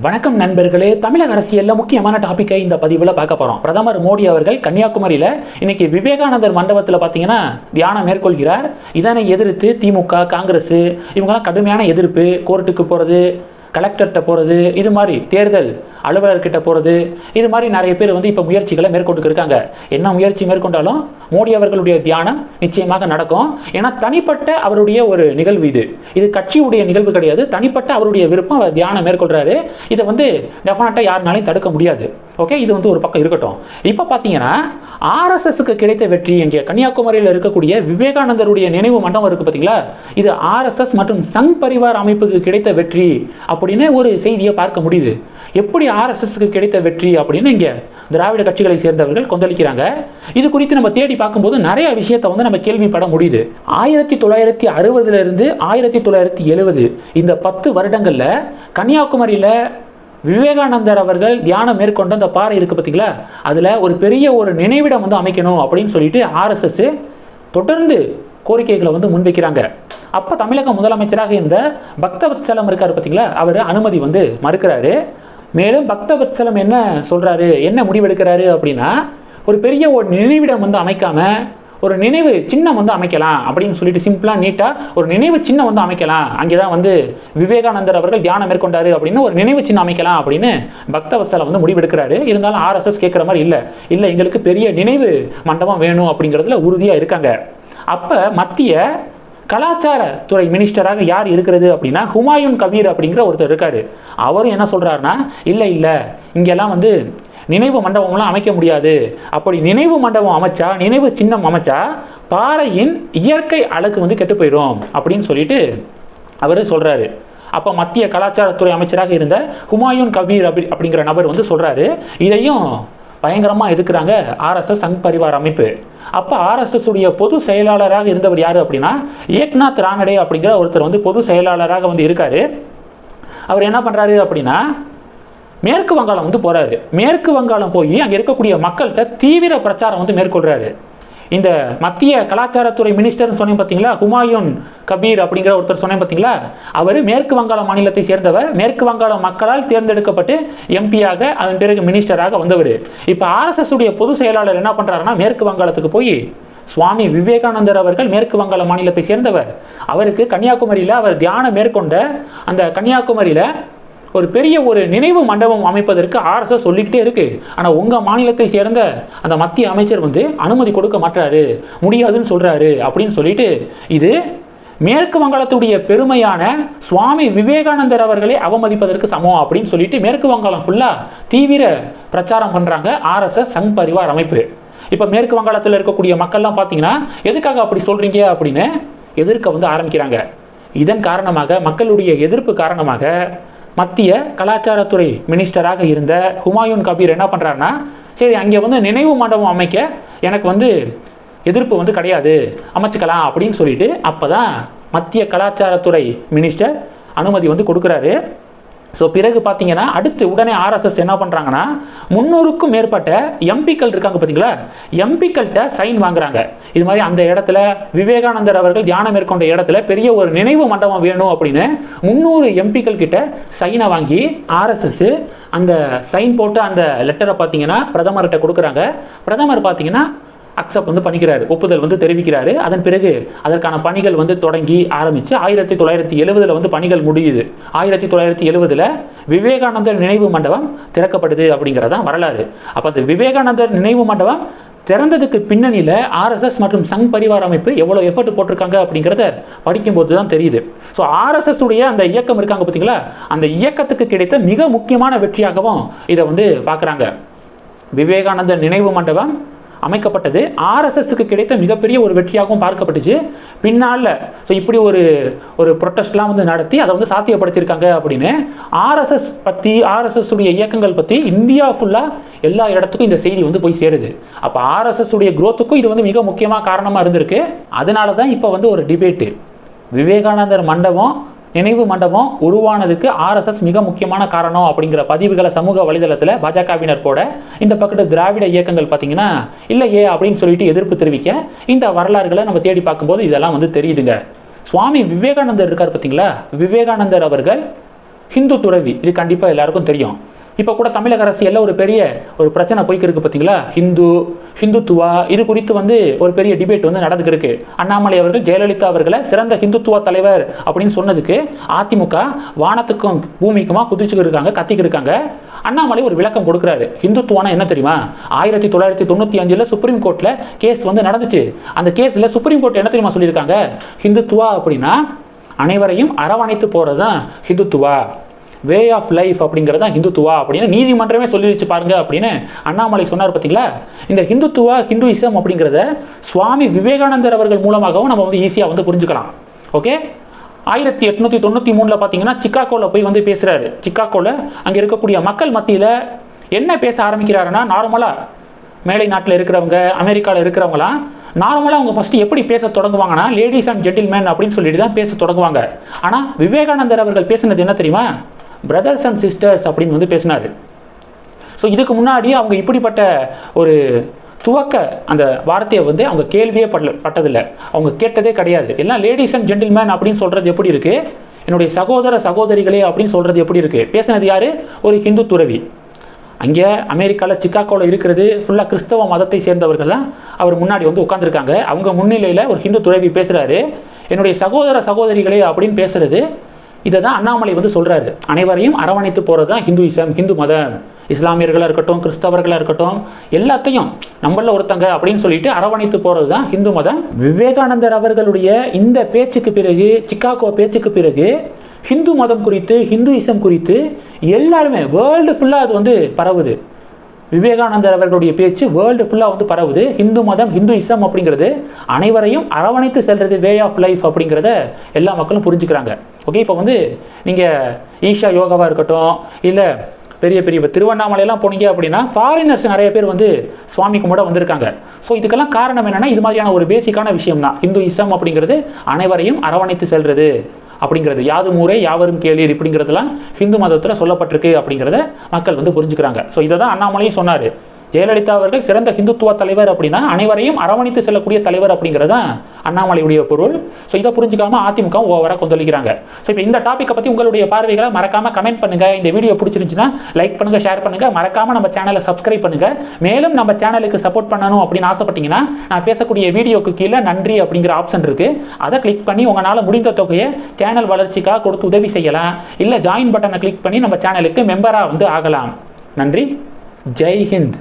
வணக்கம் நண்பர்களே. தமிழக அரசியலில் முக்கியமான டாப்பிக்கை இந்த பதிவில் பார்க்க போகிறோம் பிரதமர் மோடி அவர்கள் கன்னியாகுமரியில் இன்னைக்கு விவேகானந்தர் மண்டபத்தில் பார்த்தீங்கன்னா தியானம் மேற்கொள்கிறார். இதனை எதிர்த்து திமுக காங்கிரஸ் இவங்கெல்லாம் கடுமையான எதிர்ப்பு கோர்ட்டுக்கு போகிறது கலெக்டர்கிட்ட போகிறது இது மாதிரி தேர்தல் அலுவலர்கிட்ட போகிறது இது மாதிரி நிறைய பேர் வந்து இப்போ முயற்சிகளை மேற்கொண்டு இருக்காங்க. என்ன முயற்சி மேற்கொண்டாலும் மோடி அவர்களுடைய தியானம் நிச்சயமாக நடக்கும். ஏன்னா தனிப்பட்ட அவருடைய ஒரு நிகழ்வு இது. இது கட்சியுடைய நிகழ்வு கிடையாது. தனிப்பட்ட அவருடைய விருப்பம் அவர் தியானம் மேற்கொள்கிறாரு இதை வந்து டெஃபினட்டாக யாருனாலையும் தடுக்க முடியாது. ஓகே இது வந்து ஒரு பக்கம் இருக்கட்டும். இப்போ பார்த்தீங்கன்னா ஆர்எஸ்எஸ்க்கு கிடைத்த வெற்றி இங்கே கன்னியாகுமரியில் இருக்கக்கூடிய விவேகானந்தருடைய நினைவு மண்டபம் இருக்குது பார்த்தீங்களா இது ஆர்எஸ்எஸ் மற்றும் சங் பரிவார் அமைப்புக்கு கிடைத்த வெற்றி அப்படின்னு ஒரு செய்தியை பார்க்க முடியுது. எப்படி ஆர்எஸ்எஸ்க்கு கிடைத்த வெற்றி அப்படின்னு இங்கே திராவிட கட்சிகளை சேர்ந்தவர்கள் கொந்தளிக்கிறாங்க. இது குறித்து நம்ம தேடி பார்க்கும்போது நிறைய விஷயத்தை வந்து நம்ம கேள்விப்பட முடியுது. ஆயிரத்தி தொள்ளாயிரத்தி அறுபதுலேருந்து ஆயிரத்தி தொள்ளாயிரத்தி எழுபது இந்த பத்து வருடங்களில் கன்னியாகுமரியில் விவேகானந்தர் அவர்கள் தியானம் மேற்கொண்ட அந்த பாறை இருக்குது பார்த்தீங்களா? அதில் ஒரு பெரிய ஒரு நினைவிடம் வந்து அமைக்கணும் அப்படின்னு சொல்லிட்டு ஆர்எஸ்எஸ் தொடர்ந்து கோரிக்கைகளை வந்து முன்வைக்கிறாங்க. அப்போ தமிழக முதலமைச்சராக இருந்த பக்தவத்சலம் இருக்கார் பார்த்தீங்களா? அவர் அனுமதி வந்து மறுக்கிறாரு. மேலும் பக்தவத்சலம் என்ன சொல்கிறாரு என்ன முடிவெடுக்கிறாரு அப்படின்னா ஒரு பெரிய ஒரு நினைவிடம் வந்து அமைக்காமல் ஒரு நினைவு சின்னம் வந்து அமைக்கலாம் அப்படின்னு சொல்லிட்டு சிம்பிளாக நீட்டாக ஒரு நினைவு சின்னம் வந்து அமைக்கலாம். அங்கே தான் வந்து விவேகானந்தர் அவர்கள் தியானம் மேற்கொண்டார் அப்படின்னு ஒரு நினைவு சின்னம் அமைக்கலாம் அப்படின்னு பக்தவத்சலம் வந்து முடிவெடுக்கிறாரு. இருந்தாலும் ஆர்எஸ்எஸ் கேட்குற மாதிரி இல்லை. இல்லை எங்களுக்கு பெரிய நினைவு மண்டபம் வேணும் அப்படிங்கிறதுல உறுதியாக இருக்காங்க. அப்போ மத்திய கலாச்சாரத்துறை மினிஸ்டராக யார் இருக்கிறது அப்படின்னா ஹுமாயூன் கபீர் அப்படிங்கிற ஒருத்தர் இருக்காரு. அவரும் என்ன சொல்கிறாருன்னா இல்லை இல்லை இங்கெல்லாம் வந்து நினைவு மண்டபம்லாம் அமைக்க முடியாது. அப்படி நினைவு மண்டபம் அமைச்சா நினைவு சின்னம் அமைச்சா பாறையின் இயற்கை அழகு வந்து கெட்டு போயிடும் அப்படின்னு சொல்லிட்டு அவர் சொல்கிறாரு அப்போ மத்திய கலாச்சாரத்துறை அமைச்சராக இருந்த ஹுமாயூன் கபீர் அப்படி அப்படிங்கிற நபர் வந்து சொல்கிறாரு இதையும் பயங்கரமாக எதுக்குறாங்க ஆர்எஸ்எஸ் சங் பரிவார் அமைப்பு. அப்போ ஆர்எஸ்எஸ் உடைய பொது செயலாளராக இருந்தவர் யார் அப்படின்னா ஏக்நாத் ராங்கடே அப்படிங்கிற ஒருத்தர் வந்து பொது செயலாளராக வந்து இருக்கார். அவர் என்ன பண்ணுறாரு அப்படின்னா மேற்கு வங்காளம் வந்து போகிறாரு மேற்கு வங்காளம் போய் அங்கே இருக்கக்கூடிய மக்கள்கிட்ட தீவிர பிரச்சாரம் வந்து மேற்கொள்கிறாரு இந்த மத்திய கலாச்சாரத்துறை மினிஸ்டர்னு சொன்னேன் பார்த்தீங்களா ஹுமாயூன் கபீர் அப்படிங்கிற ஒருத்தர் சொன்னேன் பார்த்தீங்களா அவர் மேற்கு வங்காள மாநிலத்தை சேர்ந்தவர். மேற்கு வங்காள மக்களால் தேர்ந்தெடுக்கப்பட்டு எம்பியாக அதன் பிறகு மினிஸ்டராக வந்தவர். இப்போ ஆர்எஸ்எஸ் உடைய பொதுச் செயலாளர் என்ன பண்ணுறாருன்னா மேற்கு வங்காளத்துக்கு போய் சுவாமி விவேகானந்தர் அவர்கள் மேற்கு வங்காள மாநிலத்தை சேர்ந்தவர். அவருக்கு கன்னியாகுமரியில் அவர் தியானம் மேற்கொண்ட அந்த கன்னியாகுமரியில் ஒரு பெரிய ஒரு நினைவு மண்டபம் அமைப்பதற்கு ஆர்எஸ்எஸ் சொல்லிக்கிட்டே இருக்கு. ஆனால் உங்கள் மாநிலத்தை சேர்ந்த அந்த மத்திய அமைச்சர் வந்து அனுமதி கொடுக்க மாட்டாரு முடியாதுன்னு சொல்கிறாரு அப்படின்னு சொல்லிட்டு இது மேற்கு வங்காளத்துடைய பெருமையான சுவாமி விவேகானந்தர் அவர்களை அவமதிப்பதற்கு சமம் அப்படின்னு சொல்லிட்டு மேற்கு வங்காளம் ஃபுல்லாக தீவிர பிரச்சாரம் பண்ணுறாங்க ஆர்எஸ்எஸ் சங் பரிவார் அமைப்பு. இப்போ மேற்கு வங்காளத்தில் இருக்கக்கூடிய மக்கள்லாம் பார்த்தீங்கன்னா எதுக்காக அப்படி சொல்கிறீங்க அப்படின்னு எதிர்க்க வந்து ஆரம்பிக்கிறாங்க. இதன் காரணமாக மக்களுடைய எதிர்ப்பு காரணமாக மத்திய கலாச்சாரத்துறை மினிஸ்டராக இருந்த ஹுமாயூன் கபீர் என்ன பண்ணுறாருன்னா சரி அங்கே வந்து நினைவு மண்டபம் அமைக்க எனக்கு வந்து எதிர்ப்பு வந்து கிடையாது அமைச்சுக்கலாம் அப்படின்னு சொல்லிட்டு அப்போ தான் மத்திய கலாச்சாரத்துறை மினிஸ்டர் அனுமதி வந்து கொடுக்குறாரு. ஸோ பிறகு பார்த்தீங்கன்னா அடுத்து உடனே ஆர்எஸ்எஸ் என்ன பண்ணுறாங்கன்னா முந்நூறுக்கும் மேற்பட்ட எம்பிக்கள் இருக்காங்க பார்த்தீங்களா? எம்பிக்கள்கிட்ட சைன் வாங்குறாங்க. இது மாதிரி அந்த இடத்துல விவேகானந்தர் அவர்கள் தியானம் மேற்கொண்ட இடத்துல பெரிய ஒரு நினைவு மண்டபம் வேணும் அப்படின்னு முந்நூறு எம்பிக்கள் கிட்ட சைனை வாங்கி ஆர்எஸ்எஸ் அந்த சைன் போட்டு அந்த லெட்டரை பார்த்தீங்கன்னா பிரதமர்கிட்ட கொடுக்குறாங்க. பிரதமர் பார்த்தீங்கன்னா அக்செப்ட் வந்து பண்ணிக்கிறாரு ஒப்புதல் வந்து தெரிவிக்கிறாரு. அதன் பிறகு அதற்கான பணிகள் வந்து தொடங்கி ஆரம்பித்து ஆயிரத்தி தொள்ளாயிரத்தி எழுபதில் வந்து பணிகள் முடியுது. ஆயிரத்தி தொள்ளாயிரத்தி எழுபதில் விவேகானந்தர் நினைவு மண்டபம் திறக்கப்படுது அப்படிங்கிறதான் வரலாறு. அப்போ அந்த விவேகானந்தர் நினைவு மண்டபம் திறந்ததுக்கு பின்னணியில் ஆர்எஸ்எஸ் மற்றும் சங் பரிவார் அமைப்பு எவ்வளோ எஃபர்ட் போட்டிருக்காங்க அப்படிங்கிறத படிக்கும்போது தான் தெரியுது. ஸோ ஆர்எஸ்எஸ் உடைய அந்த இயக்கம் இருக்காங்க பார்த்தீங்களா அந்த இயக்கத்துக்கு கிடைத்த மிக முக்கியமான வெற்றியாகவும் இதை வந்து பார்க்குறாங்க. விவேகானந்தர் நினைவு மண்டபம் அமைக்கப்பட்டது. ஆர்எஸ்எஸ்க்கு கிடைத்த மிகப்பெரிய ஒரு வெற்றியாகவும் பார்க்கப்பட்டுச்சு. பின்னால் ஸோ இப்படி ஒரு ஒரு ப்ரொட்டஸ்ட்லாம் வந்து நடத்தி அதை வந்து சாத்தியப்படுத்தியிருக்காங்க அப்படின்னு. ஆர்எஸ்எஸ் பற்றி ஆர்எஸ்எஸ் உடைய இயக்கங்கள் பற்றி இந்தியா ஃபுல்லாக எல்லா இடத்துக்கும் இந்த செய்தி வந்து போய் சேருது. அப்போ ஆர்எஸ்எஸ் உடைய இது வந்து மிக முக்கியமாக காரணமாக இருந்திருக்கு. அதனால தான் இப்போ வந்து ஒரு டிபேட்டு விவேகானந்தர் மண்டபம் நினைவு மண்டபம் உருவானதுக்கு ஆர்எஸ்எஸ் மிக முக்கியமான காரணம் அப்படிங்கிற பதிவுகளை சமூக வலைதளத்தில் பாஜகவினர் போட இந்த பக்கத்து திராவிட இயக்கங்கள் பார்த்தீங்கன்னா இல்லையே அப்படின்னு சொல்லிட்டு எதிர்ப்பு தெரிவிக்க இந்த வரலாறுகளை நம்ம தேடி பார்க்கும்போது இதெல்லாம் வந்து தெரியுதுங்க. சுவாமி விவேகானந்தர் இருக்கார் பார்த்தீங்களா விவேகானந்தர் அவர்கள் ஹிந்து துறவி. இது கண்டிப்பாக எல்லாருக்கும் தெரியும். இப்போ கூட தமிழக அரசியலில் ஒரு பெரிய ஒரு பிரச்சனை போய்க்கிருக்கு பார்த்தீங்களா ஹிந்து ஹிந்துத்துவா இது குறித்து வந்து ஒரு பெரிய டிபேட் வந்து நடந்துக்கு அண்ணாமலை அவர்கள் ஜெயலலிதா அவர்களை சிறந்த ஹிந்துத்துவ தலைவர் அப்படின்னு சொன்னதுக்கு அதிமுக வானத்துக்கும் பூமிக்குமா குதிச்சுக்கு இருக்காங்க கத்திக்கு இருக்காங்க. அண்ணாமலை ஒரு விளக்கம் கொடுக்குறாரு. ஹிந்துத்துவானா என்ன தெரியுமா? ஆயிரத்தி தொள்ளாயிரத்தி தொண்ணூற்றி அஞ்சில் சுப்ரீம் கோர்ட்டில் கேஸ் வந்து நடந்துச்சு. அந்த கேஸில் சுப்ரீம் கோர்ட் என்ன தெரியுமா சொல்லியிருக்காங்க? ஹிந்துத்துவா அப்படின்னா அனைவரையும் அரவணைத்து போகிறது தான் ஹிந்துத்துவா. வே ஆஃப் லைஃப் அப்படிங்கிறது தான் ஹிந்துத்துவா அப்படின்னு நீதிமன்றமே சொல்லிடுச்சு பாருங்க அப்படின்னு அண்ணாமலை சொன்னார் பார்த்தீங்களா இந்த ஹிந்துத்துவா ஹிந்துயிசம் அப்படிங்கிறத சுவாமி விவேகானந்தர் அவர்கள் மூலமாகவும் நம்ம வந்து ஈஸியாக வந்து புரிஞ்சுக்கலாம். ஓகே ஆயிரத்தி எட்நூற்றி தொண்ணூற்றி மூணில் பார்த்தீங்கன்னா சிக்காகோவில் போய் வந்து பேசுகிறாரு சிக்காகோவில் அங்கே இருக்கக்கூடிய மக்கள் மத்தியில் என்ன பேச ஆரம்பிக்கிறாருன்னா நார்மலாக மேலை நாட்டில் இருக்கிறவங்க அமெரிக்காவில் இருக்கிறவங்களாம் நார்மலாக அவங்க ஃபஸ்ட்டு எப்படி பேச தொடங்குவாங்கன்னா லேடிஸ் அண்ட் ஜென்டில்மேன் அப்படின்னு சொல்லிட்டு தான் பேச தொடங்குவாங்க. ஆனால் விவேகானந்தர் அவர்கள் பேசினது என்ன தெரியுமா? பிரதர்ஸ் அண்ட் சிஸ்டர்ஸ் அப்படின்னு வந்து பேசினார். ஸோ இதுக்கு முன்னாடி அவங்க இப்படிப்பட்ட ஒரு துவக்க அந்த வார்த்தையை வந்து அவங்க கேள்வியே படல பட்டதில்லை. அவங்க கேட்டதே கிடையாது. எல்லாம் லேடிஸ் அண்ட் ஜென்டில்மேன் அப்படின்னு சொல்கிறது எப்படி இருக்குது என்னுடைய சகோதர சகோதரிகளே அப்படின்னு சொல்கிறது எப்படி இருக்குது பேசினது யார்? ஒரு ஹிந்து துறவி. அங்கே அமெரிக்காவில் சிக்காகோவில் இருக்கிறது ஃபுல்லாக கிறிஸ்தவ மதத்தை சேர்ந்தவர்கள் தான் அவர் முன்னாடி வந்து உட்காந்துருக்காங்க அவங்க முன்னிலையில் ஒரு ஹிந்து துறவி பேசுகிறாரு என்னுடைய சகோதர சகோதரிகளே அப்படின்னு பேசுகிறது இதை தான் அண்ணாமலை வந்து சொல்கிறாரு அனைவரையும் அரவணைத்து போகிறது தான் ஹிந்துயிசம் ஹிந்து மதம். இஸ்லாமியர்களாக இருக்கட்டும் கிறிஸ்தவர்களாக இருக்கட்டும் எல்லாத்தையும் நம்மள ஒருத்தங்க அப்படின்னு சொல்லிட்டு அரவணைத்து போகிறது தான் ஹிந்து மதம். விவேகானந்தர் அவர்களுடைய இந்த பேச்சுக்கு பிறகு சிக்காகோ பேச்சுக்கு பிறகு ஹிந்து மதம் குறித்து ஹிந்துயிசம் குறித்து எல்லாருமே வேர்ல்டு ஃபுல்லாக அது வந்து பரவுது. விவேகானந்தர் அவர்களுடைய பேச்சு வேர்ல்டு ஃபுல்லாக வந்து பரவுது. ஹிந்து மதம் ஹிந்துயிசம் அப்படிங்கிறது அனைவரையும் அரவணைத்து செல்றது வே ஆஃப் லைஃப் அப்படிங்கிறத எல்லா மக்களும் புரிஞ்சுக்கிறாங்க. ஓகே இப்போ வந்து நீங்கள் ஈஷா யோகாவாக இருக்கட்டும் இல்லை பெரிய பெரிய இப்போ திருவண்ணாமலையெல்லாம் போனீங்க அப்படின்னா ஃபாரினர்ஸ் நிறைய பேர் வந்து சுவாமி கும்பிட வந்திருக்காங்க. ஸோ இதுக்கெல்லாம் காரணம் என்னென்னா இது மாதிரியான ஒரு பேசிக்கான விஷயம் தான் ஹிந்துயிசம் அப்படிங்கிறது அனைவரையும் அரவணைத்து செல்வது அப்படிங்கிறது. யாது ஊரே யாவரும் கேளீர் இப்படிங்கிறதுலாம் ஹிந்து மதத்தில் சொல்லப்பட்டிருக்கு அப்படிங்கிறத மக்கள் வந்து புரிஞ்சுக்கிறாங்க. ஸோ இதை தான் அண்ணாமலையும் சொன்னார். ஜெயலலிதா அவர்கள் சிறந்த ஹிந்துத்துவ தலைவர் அப்படின்னா அனைவரையும் அரவணைத்து செல்லக்கூடிய தலைவர் அப்படிங்கிறது தான் அண்ணாமலையுடைய பொருள். ஸோ இதை புரிஞ்சுக்காம அதிமுக ஓவராக கொந்தளிக்கிறாங்க. ஸோ இப்போ இந்த டாப்பிக்கை பற்றி உங்களுடைய பார்வைகளை மறக்காம கமெண்ட் பண்ணுங்க. இந்த வீடியோ பிடிச்சிருந்துச்சுன்னா லைக் பண்ணுங்க ஷேர் பண்ணுங்க. மறக்காம நம்ம சேனலை சப்ஸ்கிரைப் பண்ணுங்க. மேலும் நம்ம சேனலுக்கு சப்போர்ட் பண்ணணும் அப்படின்னு ஆசைப்பட்டீங்கன்னா நான் பேசக்கூடிய வீடியோக்கு கீழே நன்றி அப்படிங்கிற ஆப்ஷன் இருக்கு. அதை கிளிக் பண்ணி உங்களால் முடிந்த தொகையை சேனல் வளர்ச்சிக்காக கொடுத்து உதவி செய்யலாம். இல்லை ஜாயின் பட்டனை கிளிக் பண்ணி நம்ம சேனலுக்கு மெம்பராக வந்து ஆகலாம். நன்றி. ஜெய் ஹிந்த்.